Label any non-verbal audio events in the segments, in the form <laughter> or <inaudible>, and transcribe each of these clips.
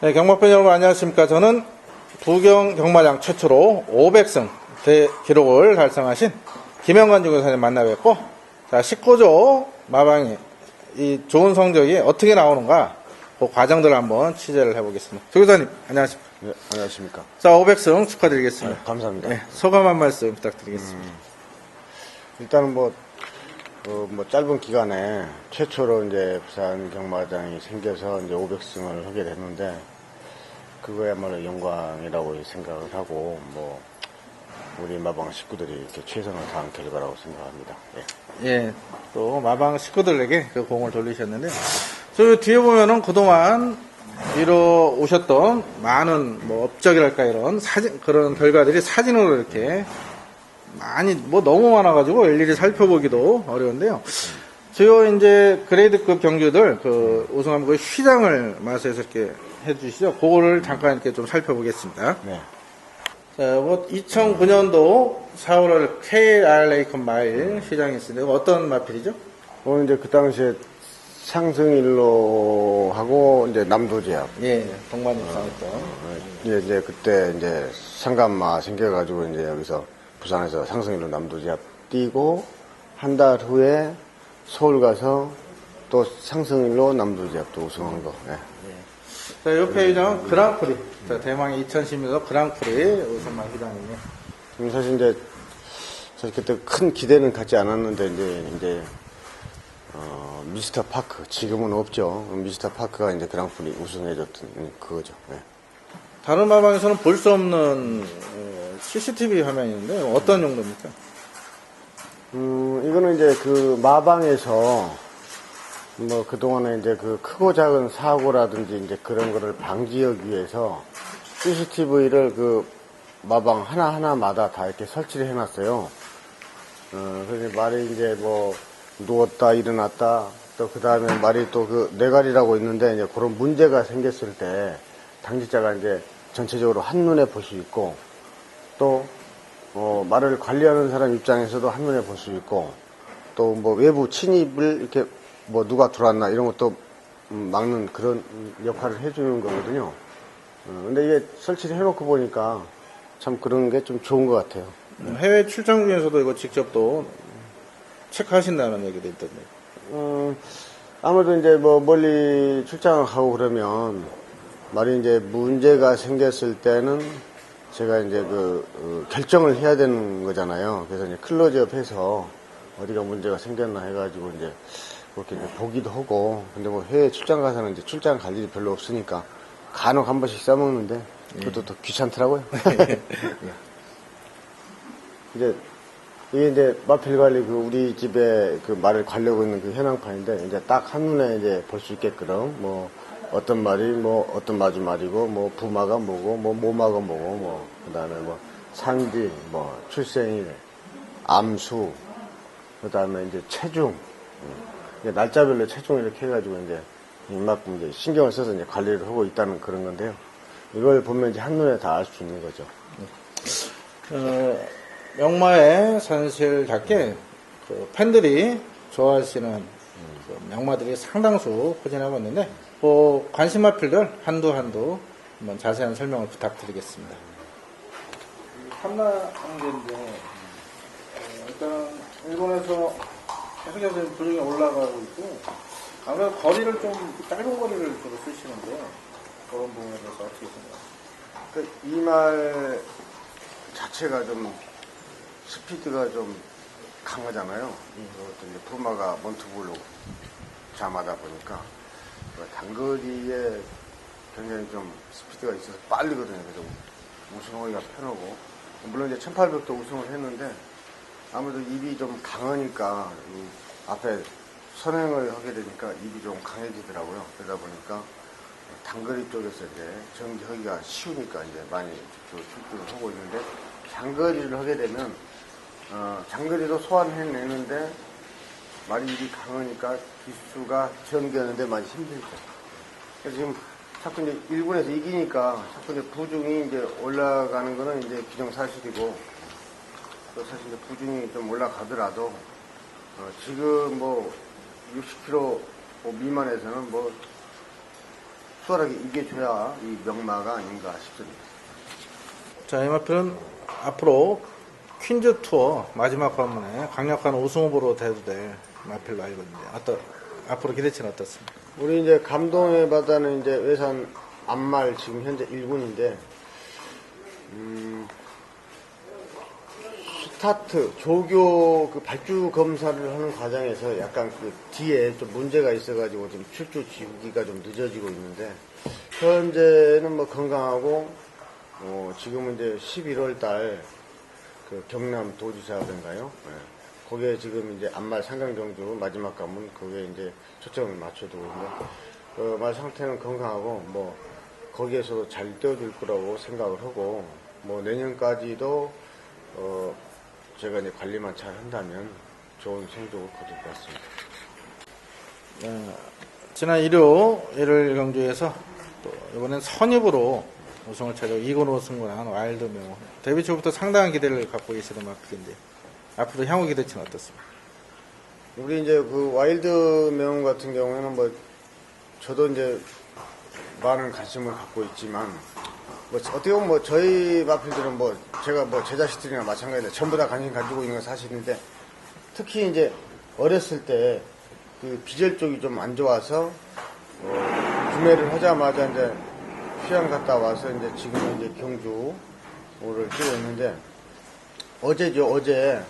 네, 경마팬 여러분 안녕하십니까. 저는 부경 경마장 최초로 500승 대 기록을 달성하신 김영관 중개사님 만나 뵙고 자, 19조 마방이 이 좋은 성적이 어떻게 나오는가 그 과정들을 한번 취재를 해보겠습니다. 조교사님 안녕하십니까. 네, 안녕하십니까. 자, 500승 축하드리겠습니다. 네, 감사합니다. 네, 소감 한 말씀 부탁드리겠습니다. 일단은 뭐, 어, 뭐 짧은 기간에 최초로 이제 부산 경마장이 생겨서 이제 500승을 하게 됐는데 그거야말로 영광이라고 생각을 하고 뭐 우리 마방 식구들이 이렇게 최선을 다한 결과라고 생각합니다. 예. 예, 또 마방 식구들에게 그 공을 돌리셨는데, 저 뒤에 보면은 그동안 이뤄 오셨던 많은 뭐 업적이랄까 이런 사진, 그런 결과들이 사진으로 이렇게 많이, 뭐 너무 많아가지고 일일이 살펴보기도 어려운데요. 주요 이제 그레이드급 경주들 그 우승하면 그 휘장을 마수해서 이렇게 해주시죠. 그거를 잠깐 이렇게 좀 살펴보겠습니다. 네. 자, 뭐 2009년도 4월 KR레이컨 마일 시장이 있습니다. 어떤 마필이죠? 오늘 이제 그 당시에 상승일로 하고 이제 남도제약 예, 동반 입상했던. 예, 이제 그때 이제 상감마 생겨가지고 이제 여기서 부산에서 상승일로 남도지압 뛰고 한 달 후에 서울 가서 또 상승일로 남도지압도 우승한 거. 예. 자, 옆에 회장은 그랑프리. 자, 대망의 2010년도 그랑프리 우승만 회장이네요. 음, 사실 이제 사실 그때 큰 기대는 갖지 않았는데 이제 이제 어, 미스터 파크 지금은 없죠. 미스터 파크가 이제 그랑프리 우승해줬던 그거죠. 예. 다른 마방에서는 볼 수 없는 어, CCTV 화면이 있는데 어떤 용도입니까? 음, 이거는 이제 그 마방에서 뭐 그동안에 이제 그 크고 작은 사고라든지 이제 그런 거를 방지하기 위해서 CCTV를 그 마방 하나하나마다 다 이렇게 설치를 해놨어요. 어, 그래서 말이 이제 뭐 누웠다 일어났다 또 그 다음에 말이 또그 뇌가리라고 있는데 이제 그런 문제가 생겼을 때 당직자가 이제 전체적으로 한눈에 볼 수 있고 또 어, 말을 관리하는 사람 입장에서도 한눈에 볼 수 있고 또 뭐 외부 침입을 이렇게 뭐 누가 들어왔나 이런 것도 음, 막는 그런 역할을 해주는 거거든요. 어, 근데 이게 설치를 해놓고 보니까 참 그런 게 좀 좋은 것 같아요. 해외 출장 중에서도 이거 직접 또 체크하신다는 얘기도 있던데. 음, 아무래도 이제 뭐 멀리 출장을 가고 그러면 말이 이제 문제가 생겼을 때는 제가 이제 그 어, 결정을 해야 되는 거잖아요. 그래서 이제 클로즈업 해서 어디가 문제가 생겼나 해가지고 이제 그렇게 이제 보기도 하고 근데 뭐 해외 출장 가서는 이제 출장 갈 일이 별로 없으니까 간혹 한 번씩 써먹는데 그것도 또 귀찮더라고요. <laughs> <laughs> 이제 이게 이제 마필 관리 그 우리 집에 그 말을 관려고 있는 그 현황판인데 이제 딱 한눈에 이제 볼 수 있게끔 뭐 어떤 말이 뭐 어떤 마주 말이고 뭐 부마가 뭐고 뭐 모마가 뭐고 뭐 그다음에 뭐 상지 뭐 출생일 암수 그다음에 이제 체중 음. 날짜별로 체중을 이렇게 해가지고 이제 이만큼 이제 신경을 써서 이제 관리를 하고 있다는 그런 건데요. 이걸 보면 이제 한눈에 다 알 수 있는 거죠. 어, 명마의 산실답게 그 팬들이 좋아하시는 그 명마들이 상당수 포진하고 있는데 그 관심 마필들 한두 한두 한번 자세한 설명을 부탁드리겠습니다. 한나 관계인데 어, 일단 일본에서 계속해서 분위기 올라가고 있고 아무래도 거리를 좀 짧은 거리를 주로 쓰시는데 그런 부분에 대해서 어떻게 생각하세요? 이 말 자체가 좀 스피드가 좀 강하잖아요. 그것도 이제 푸마가 몬트볼로 잠하다 보니까 그 단거리에 굉장히 좀 스피드가 있어서 빠르거든요. 그래서 우승하기가 편하고 물론 이제 1800도 우승을 했는데 아무래도 입이 좀 강하니까 이 앞에 선행을 하게 되니까 입이 좀 강해지더라고요. 그러다 보니까 단거리 쪽에서 이제 전개하기가 쉬우니까 이제 많이 출두를 하고 있는데 장거리를 하게 되면 어, 장거리도 소환해내는데 말이 입이 강하니까 기수가 전개하는데 많이 힘들죠. 그래서 지금 자꾸 이제 일본에서 이기니까 자꾸 이제 부중이 이제 올라가는 거는 이제 기정사실이고 또 사실 이제 부중이 좀 올라가더라도 어, 지금 뭐 60kg 뭐 미만에서는 뭐 수월하게 이겨줘야 이 명마가 아닌가 싶습니다. 자, 이 마필은 앞으로 퀸즈 투어 마지막 관문에 강력한 우승 후보로 돼도 될 마필로 알고 있는데, 어떠, 앞으로 기대치는 어떻습니까? 우리 이제 감동의 바다는 이제 외산 안말 지금 현재 1군인데, 음, 스타트, 조교 그 발주 검사를 하는 과정에서 약간 그 뒤에 좀 문제가 있어가지고 좀 출주 지우기가 좀 늦어지고 있는데, 현재는 뭐 건강하고, 어, 지금은 이제 11월 달 그 경남 도지사인가요? 예. 거기에 지금 이제 안말 상강경주 마지막 가문 거기에 이제 초점을 맞춰두고 있는데 어, 말 상태는 건강하고 뭐 거기에서도 잘 뛰어줄 거라고 생각을 하고 뭐 내년까지도 어 제가 이제 관리만 잘 한다면 좋은 성적을 거둘 것 같습니다. 어, 지난 일요 일요일 경주에서 또 이번엔 선입으로 우승을 차지하고 2군으로 승부한 와일드명. 데뷔 초부터 상당한 기대를 갖고 계시던 마필인데 앞으로 향후 기대치는 어떻습니까? 우리 이제 그 와일드 명 같은 경우에는 뭐 저도 이제 많은 관심을 갖고 있지만 뭐 어떻게 보면 뭐 저희 마필들은 뭐 제가 뭐 제 자식들이나 마찬가지로 전부 다 관심 가지고 있는 건 사실인데 특히 이제 어렸을 때 그 비절 쪽이 좀 안 좋아서 어, 구매를 하자마자 이제 휴양 갔다 와서 이제 지금은 이제 경주를 있는데 어제죠 어제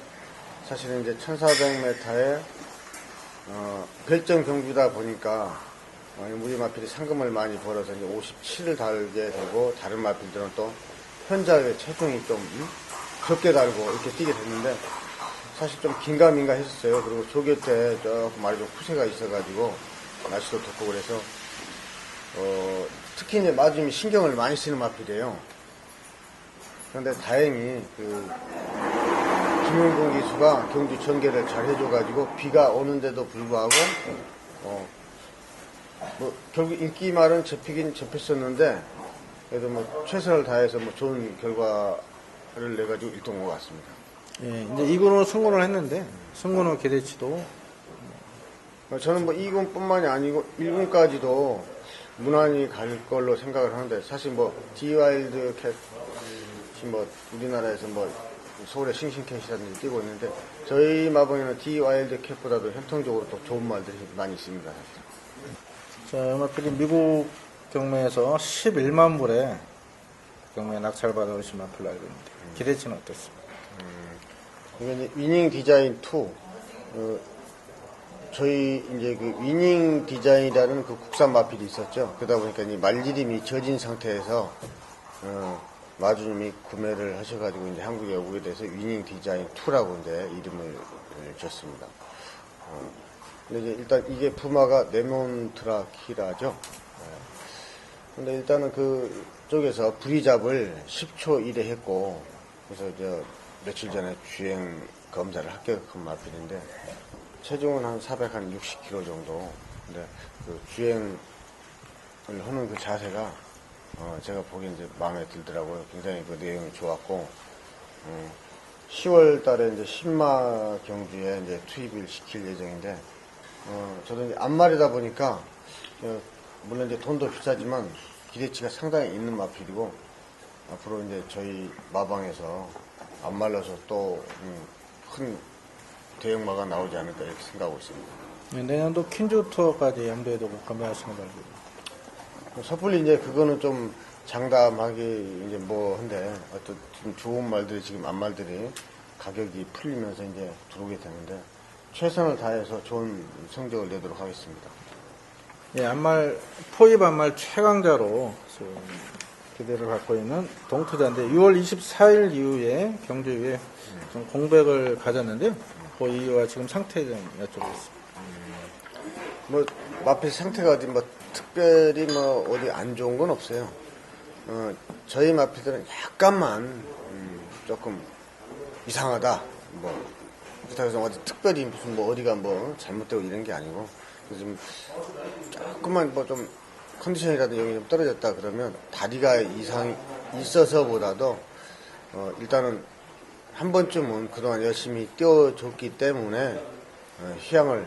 사실은 이제 1400m에 어, 별정 경주다 보니까 어, 우리 마필이 상금을 많이 벌어서 이제 57을 달게 되고 다른 마필들은 또 현저하게 체중이 좀 음? 적게 달고 이렇게 뛰게 됐는데 사실 좀 긴가민가 했었어요. 그리고 조교 때 조금 말이 좀 후세가 있어가지고 날씨도 덥고 그래서 어, 특히 이제 맞으면 신경을 많이 쓰는 마필이에요. 그런데 다행히 그 김용동 기수가 경주 전개를 잘 해줘가지고 비가 오는데도 불구하고 어, 뭐 결국 인기 말은 접히긴 접혔었는데 그래도 뭐 최선을 다해서 뭐 좋은 결과를 내가지고 1등 온것 같습니다. 예, 이제 2군으로 승군을 했는데 승군의 기대치도 어, 저는 뭐 2군뿐만이 아니고 1군까지도 무난히 갈 걸로 생각을 하는데 사실 뭐 디와일드 캣, 지금 뭐 우리나라에서 뭐 서울의 싱싱캣이라든지 뛰고 있는데 저희 마번에는 디와일드 캣보다도 현통적으로 또 좋은 말들이 많이 있습니다. 자, 마필이 미국 경매에서 11만 불에 경매 낙찰 받아오신 마필로 알고 있는데 기대치는 어떻습니까? 이게 이제 위닝 디자인 2. 어, 저희 이제 그 위닝 디자인이라는 그 국산 마필이 있었죠. 그러다 보니까 이 말리림이 젖은 상태에서 어, 마주님이 구매를 하셔가지고 이제 한국에 오게 돼서 위닝 디자인 2라고 이제 이름을 줬습니다. 어, 근데 이제 일단 이게 푸마가 네몬트라키라죠. 근데 일단은 그 쪽에서 브리잡을 10초 일에 했고 그래서 저 며칠 전에 주행 검사를 합격한 마필인데 체중은 한 460kg 정도. 근데 그 주행을 하는 그 자세가 어 제가 보기엔 이제 마음에 들더라고요. 굉장히 그 내용이 좋았고 어 10월 달에 이제 신마 경주에 이제 투입을 시킬 예정인데 어 저도 이제 안말이다 보니까 어, 물론 이제 돈도 비싸지만 기대치가 상당히 있는 마필이고 앞으로 이제 저희 마방에서 안 말라서 또큰 대형마가 나오지 않을까 이렇게 생각하고 있습니다. 예, 내년도 퀸즈 투어까지 염두에 두고 구매하시는 걸로. 섣불리 이제 그거는 좀 장담하기 이제 뭐 한데 어떤 좀 좋은 말들이 지금 안 말들이 가격이 풀리면서 이제 들어오게 되는데 최선을 다해서 좋은 성적을 내도록 하겠습니다. 예, 안말, 포입 안말 최강자로 기대를 갖고 있는 동투자인데 6월 24일 이후에 이후에 좀 공백을 가졌는데요. 그 이유와 지금 상태 좀 여쭤보겠습니다. 뭐 마필 상태가 어디 뭐 특별히 뭐 어디 안 좋은 건 없어요. 어, 저희 마필들은 약간만 음, 조금 이상하다. 뭐 그렇다고 해서 어디 특별히 무슨 뭐 어디가 뭐 잘못되고 이런 게 아니고 좀 조금만 뭐 좀 컨디션이라도 여기 좀 떨어졌다 그러면 다리가 이상이 있어서보다도 어, 일단은 한 번쯤은 그동안 열심히 뛰어줬기 때문에 어, 휴양을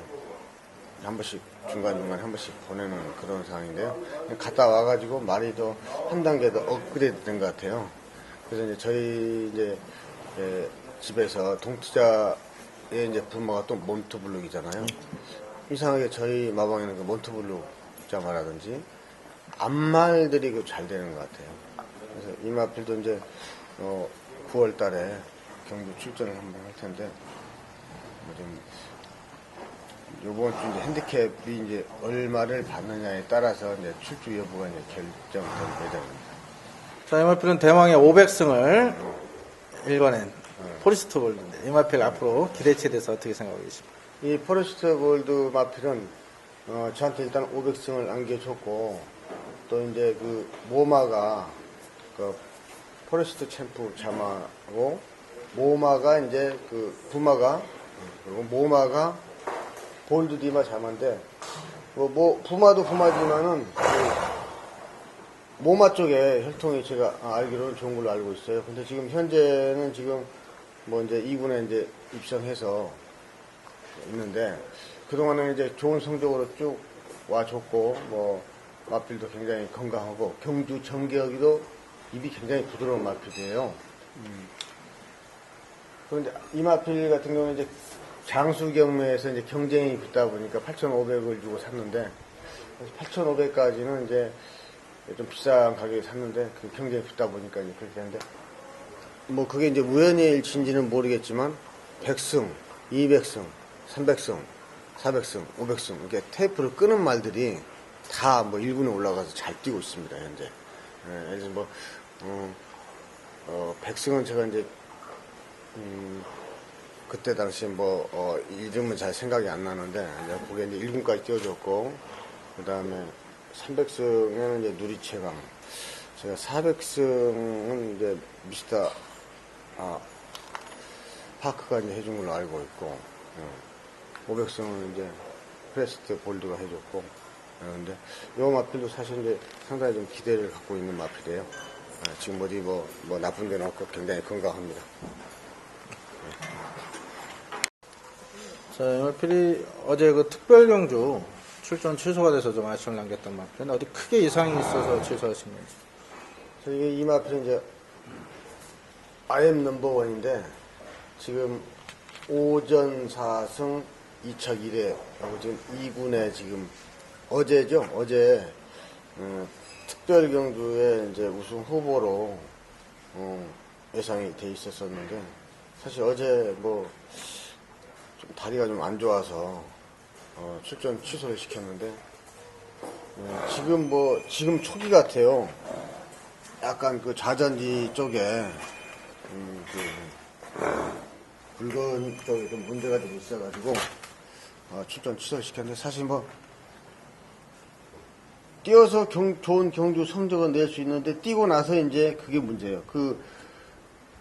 한 번씩 중간중간 한 번씩 보내는 그런 상황인데요. 갔다 와가지고 말이 더 한 단계 더 업그레이드 된 것 같아요. 그래서 이제 저희 이제 예, 집에서 동투자의 이제 부모가 또 몬트블록이잖아요. 이상하게 저희 마방에는 그 몬트블록 자마라든지 암말들이 그 잘 되는 것 같아요. 그래서 이마필도 이제 어, 9월 달에 경주 출전을 한번 할 텐데 뭐좀 요번 주 이제 핸디캡이 이제 얼마를 받느냐에 따라서 이제 출주 여부가 이제 결정될 예정입니다. 자, 이마필은 대망의 500승을 일궈낸 포리스트 볼드인데 이마필 앞으로 기대치에 대해서 어떻게 생각하고 계십니까? 이 포레스트 골드 마필은 어, 저한테 일단 500승을 안겨줬고 또 이제 그 모마가 그 포레스트 챔프 자마고 모마가 이제 그 부마가 그리고 모마가 골드 디마 자마인데 뭐, 뭐 부마도 부마지만은 그 모마 쪽에 혈통이 제가 아, 알기로는 좋은 걸로 알고 있어요. 근데 지금 현재는 지금 뭐 이제 2군에 이제 입성해서 있는데 그동안은 이제 좋은 성적으로 쭉 와줬고 뭐 마필도 굉장히 건강하고 경주 정기혁이도 입이 굉장히 부드러운 마필이에요. 음. 그런데 이 마필 같은 경우는 이제 장수 경매에서 이제 경쟁이 붙다 보니까 8,500을 주고 샀는데 8,500까지는 이제 좀 비싼 가격에 샀는데 그 경쟁이 붙다 보니까 이제 그렇게 했는데 뭐 그게 이제 우연의 일치인지는 모르겠지만 100승, 200승, 300승, 400승, 500승 이렇게 테이프를 끄는 말들이 다 뭐 1군에 올라가서 잘 뛰고 있습니다 현재. 예, 그래서 뭐 어, 어, 100승은 제가 이제 음, 그때 당시 뭐 어, 이름은 잘 생각이 안 나는데 이제 거기에 이제 1군까지 뛰어줬고 그 다음에 300승에는 이제 누리체강 제가 400승은 이제 미스터 아, 파크가 이제 해준 걸로 알고 있고, 500승은 이제 프레스트 볼드가 해줬고, 어, 근데 요 마필도 사실 이제 상당히 좀 기대를 갖고 있는 마필이에요. 어, 지금 어디 뭐, 뭐 나쁜 데는 없고 굉장히 건강합니다. 자, 이마필이 어제 그 특별 경주 출전 취소가 돼서 좀 아쉬움을 남겼던 마필은 어디 크게 이상이 있어서 취소하신 건지. 저희 이 마필은 이제 IM 넘버원인데 지금 오전 4승 2차 1회 하고 지금 2군에 지금 어제죠 어제 어, 특별 경주에 이제 우승 후보로 어, 예상이 돼 있었었는데 사실 어제 뭐좀 다리가 좀 안 좋아서 어, 출전 취소를 시켰는데 어, 지금 뭐 지금 초기 같아요. 약간 그 좌전지 쪽에 음, 그 붉은 쪽에 좀 문제가 좀 있어가지고 어, 출전 취소를 시켰는데 사실 뭐 뛰어서 경- 좋은 경주 성적을 낼수 있는데 뛰고 나서 이제 그게 문제예요. 그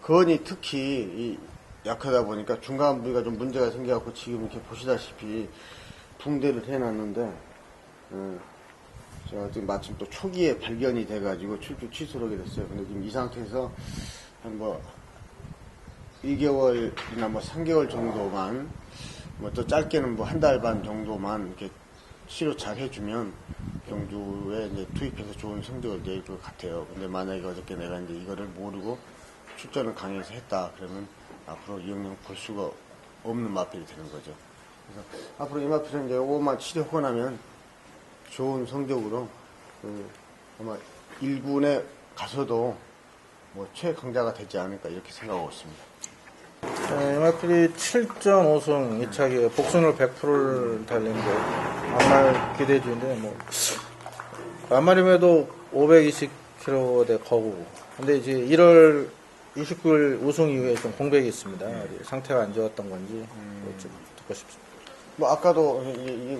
건이 특히 이 약하다 보니까 중간 부위가 좀 문제가 생겨갖고 지금 이렇게 보시다시피 붕대를 해놨는데 어, 제가 지금 마침 또 초기에 발견이 돼가지고 출주 취소를 하게 됐어요. 근데 지금 이 상태에서 한 뭐 2개월이나 뭐 3개월 정도만 뭐 또 짧게는 뭐 한 달 반 정도만 이렇게 치료 잘 해주면 경주에 이제 투입해서 좋은 성적을 낼 것 같아요. 근데 만약에 어저께 내가 이제 이거를 모르고 출전을 강의해서 했다 그러면 앞으로 이 영역 볼 수가 없는 마필이 되는 거죠. 그래서 앞으로 이 마필은 이제 요것만 치료하고 나면 좋은 성적으로 그 아마 1군에 가서도 뭐 최강자가 되지 않을까 이렇게 생각하고 있습니다. 자, 이마필이 7전 5승 2차 기회 복순을 100%를 달린 게 안말 기대 중인데 뭐 안말임에도 520kg대 거고 근데 이제 1월 29일 우승 이후에 좀 공백이 있습니다. 상태가 안 좋았던 건지 뭐좀 듣고 싶습니다. 뭐 아까도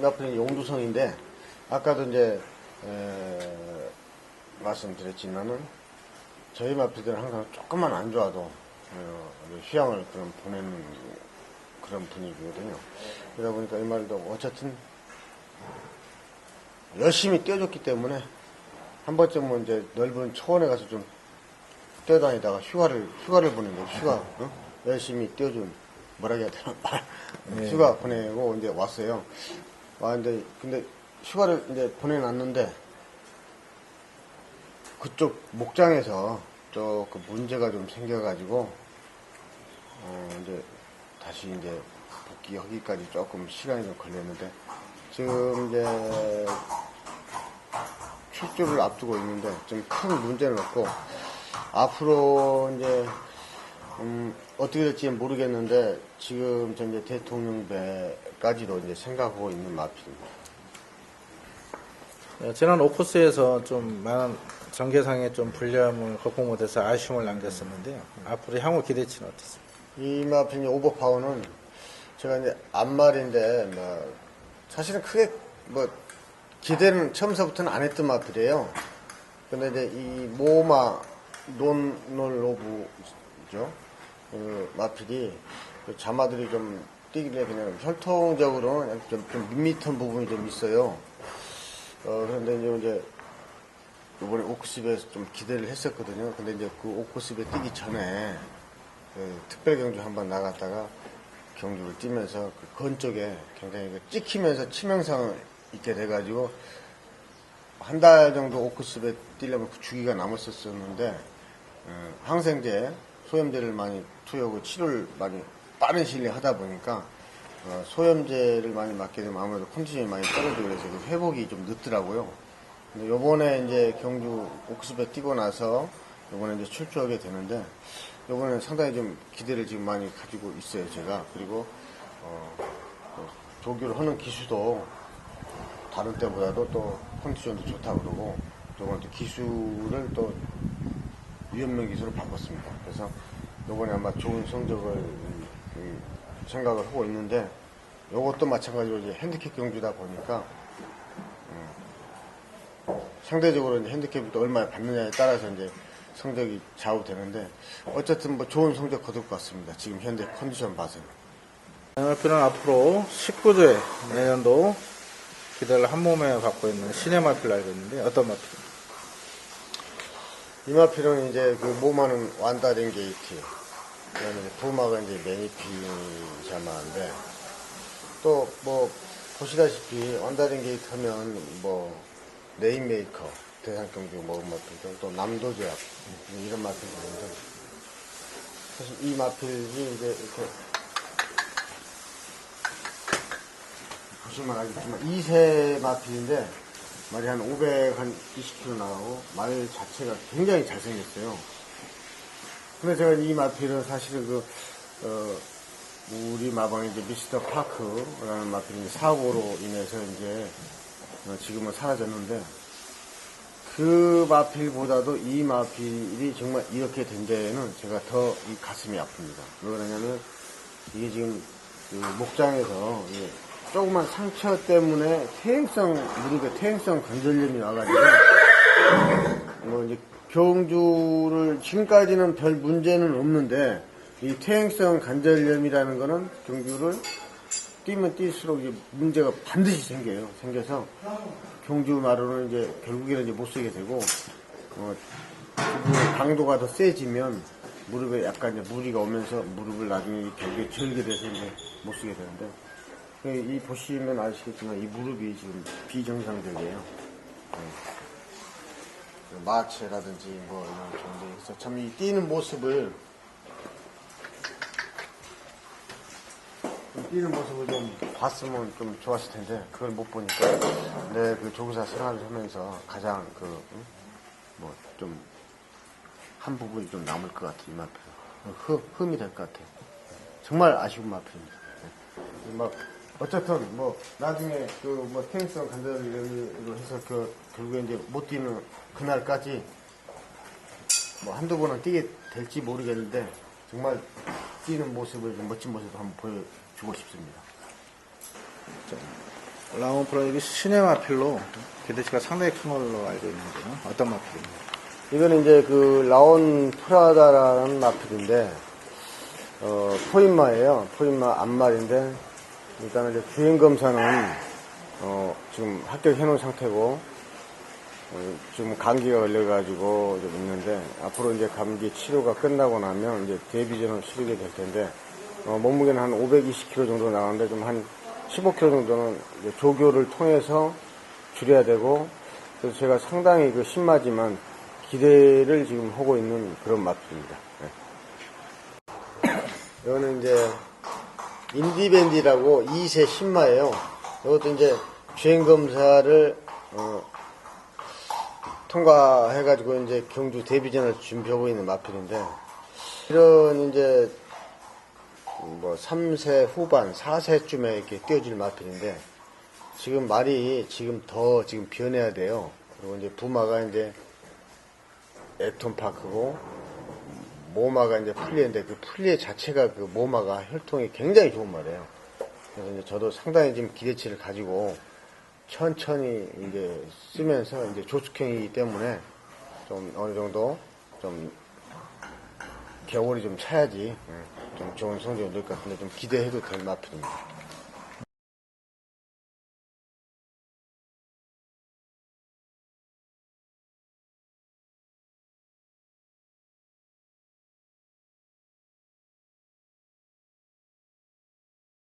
마필이 용두성인데 아까도 이제 에, 말씀드렸지만은 저희 마필들은 항상 조금만 안 좋아도 어, 휴양을 그럼 보내는 그런 분위기거든요. 그러다 보니까 이 말도 어쨌든 열심히 뛰어줬기 때문에 한 번쯤은 이제 넓은 초원에 가서 좀 뛰어다니다가 휴가를 휴가를 보낸 거죠. 휴가 어? 열심히 뛰어준 뭐라 해야 되나 <laughs> 휴가 보내고 이제 왔어요. 왔는데, 근데 휴가를 이제 보내놨는데, 그쪽 목장에서 조금 문제가 좀 생겨가지고, 어, 이제 다시 이제 복귀하기까지 조금 시간이 좀 걸렸는데, 지금 이제 출조를 앞두고 있는데 좀 큰 문제는 없고 앞으로 이제 음, 어떻게 될지 모르겠는데 지금 저 이제 대통령배까지도 이제 생각하고 있는 마필입니다. 예, 지난 오코스에서 좀 많은 전개상에 좀 불리함을 극복 못해서 아쉬움을 남겼었는데요. 앞으로 향후 기대치는 어떻습니까? 이 마필 오버파워는 제가 이제 앞말인데 뭐 사실은 크게 뭐 기대는 처음서부터는 안 했던 마필이에요. 근데 이제 이 모마 논놀로브죠. 그 마필이 그 자마들이 좀 뛰길래 그냥 혈통적으로는 좀, 좀 밋밋한 부분이 좀 있어요. 어, 그런데 이제, 이제 이번에 오크십에서 좀 기대를 했었거든요. 근데 이제 그 오크십에 뛰기 전에 그 특별 경주 한번 나갔다가 경주를 뛰면서 그 건 쪽에 굉장히 그 찍히면서 치명상을 입게 돼가지고 한 달 정도 오크십에 뛰려면 그 주기가 남았었었는데 어, 항생제, 소염제를 많이 투여하고 치료를 많이 빠른 시일 내에 하다 보니까 어, 소염제를 많이 맞게 되면 아무래도 컨디션이 많이 떨어지고 그래서 그 회복이 좀 늦더라고요. 근데 요번에 이제 경주 옥습에 뛰고 나서 요번에 이제 출조하게 되는데 요번에 상당히 좀 기대를 지금 많이 가지고 있어요, 제가. 그리고 어, 또 조교를 하는 기수도 다른 때보다도 또 컨디션도 좋다고 그러고 요번에 또 기수를 또 위험명 기수로 바꿨습니다. 그래서 요번에 아마 좋은 성적을 음, 음, 생각을 하고 있는데 요것도 마찬가지로 이제 핸디캡 경주다 보니까 음, 상대적으로 이제 핸디캡이 또 얼마나 받느냐에 따라서 이제 성적이 좌우되는데 어쨌든 뭐 좋은 성적 거둘 것 같습니다. 지금 현재 컨디션 봐서는. 양열필은 앞으로 19조에 내년도 기대를 한 몸에 갖고 있는 신의 마필로 알고 있는데 어떤 마필입니까? 이마필은 이제 그 모마는 완다린 게이트, 그다음에 부마가 이제 매니핀 샤마인데 또 뭐 보시다시피 완다린 게이트 하면 뭐 레인메이커, 대상경주 먹은 마필 또 남도제약 이런 마필이 있는데 사실 이 마필이 이제 이렇게 보시면 알겠지만 2세 마필인데 말이 한 500, 한 20kg 나가고 말 자체가 굉장히 잘생겼어요. 근데 제가 이 마필은 사실은 그, 어, 우리 마방이 이제 미스터 파크라는 마필이 사고로 인해서 이제 어, 지금은 사라졌는데 그 마필보다도 이 마필이 정말 이렇게 된 데에는 제가 더 이 가슴이 아픕니다. 왜 그러냐면 이게 지금 그 목장에서 이게 조그만 상처 때문에 퇴행성 무릎에 퇴행성 관절염이 와가지고 뭐 이제 경주를 지금까지는 별 문제는 없는데 이 퇴행성 관절염이라는 거는 경주를 뛰면 뛸수록 이제 문제가 반드시 생겨요. 생겨서 경주 마루는 이제 결국에는 이제 못 쓰게 되고 어, 그 강도가 더 세지면 무릎에 약간 이제 무리가 오면서 무릎을 나중에 결국에 절게 돼서 이제 못 쓰게 되는데 그 이 보시면 아시겠지만 이 무릎이 지금 비정상적이에요. 네. 그 마체라든지 뭐 이런 정도 있어 참 이 뛰는 모습을 좀 뛰는 모습을 좀 봤으면 좀 좋았을 텐데 그걸 못 보니까 내 그 조교사 생활을 하면서 가장 그 뭐 좀 한 부분이 좀 남을 것 같아 이 흠, 흠이 될 것 같아 정말 아쉬운 마필입니다 네. 막 어쨌든 뭐 나중에 그 뭐 퇴행성 관절염으로 해서 그 결국에 이제 못 뛰는 그날까지 뭐 한두 번은 뛰게 될지 모르겠는데 정말 뛰는 모습을 좀 멋진 모습을 한번 보여주고 싶습니다. 라운 프로에게 신의 마필로 기대치가 상당히 큰 걸로 알고 있는데요. 어떤 마필입니까? 이거는 이제 그 라온 프라다라는 마필인데 어, 포인마예요. 포인마 앞말인데 일단은 이제 주행 검사는 어, 지금 합격해 놓은 상태고 어, 지금 감기가 걸려가지고 좀 있는데 앞으로 이제 감기 치료가 끝나고 나면 이제 데뷔전을 치르게 될 텐데 어, 몸무게는 한 520kg 정도 나가는데 좀 한 15kg 정도는 조교를 통해서 줄여야 되고 그래서 제가 상당히 그 신마지만 기대를 지금 하고 있는 그런 마필입니다. 네. 이거는 이제 인디밴디라고 2세 신마예요. 이것도 이제 주행 검사를 어, 통과해가지고 이제 경주 데뷔전을 준비하고 있는 마필인데 이런 이제 뭐 3세 후반, 4세쯤에 이렇게 뛰어질 마필인데 지금 말이 지금 더 지금 변해야 돼요. 그리고 이제 부마가 이제 에톤파크고 모마가 이제 풀리인데 그 풀리 자체가 그 모마가 혈통이 굉장히 좋은 말이에요. 그래서 이제 저도 상당히 지금 기대치를 가지고 천천히 이제 쓰면서 이제 조숙형이기 때문에 좀 어느 정도 좀 겨울이 좀 차야지 예, 좀 좋은 성적이 늘것 같은데 좀 기대해도 될 마필입니다.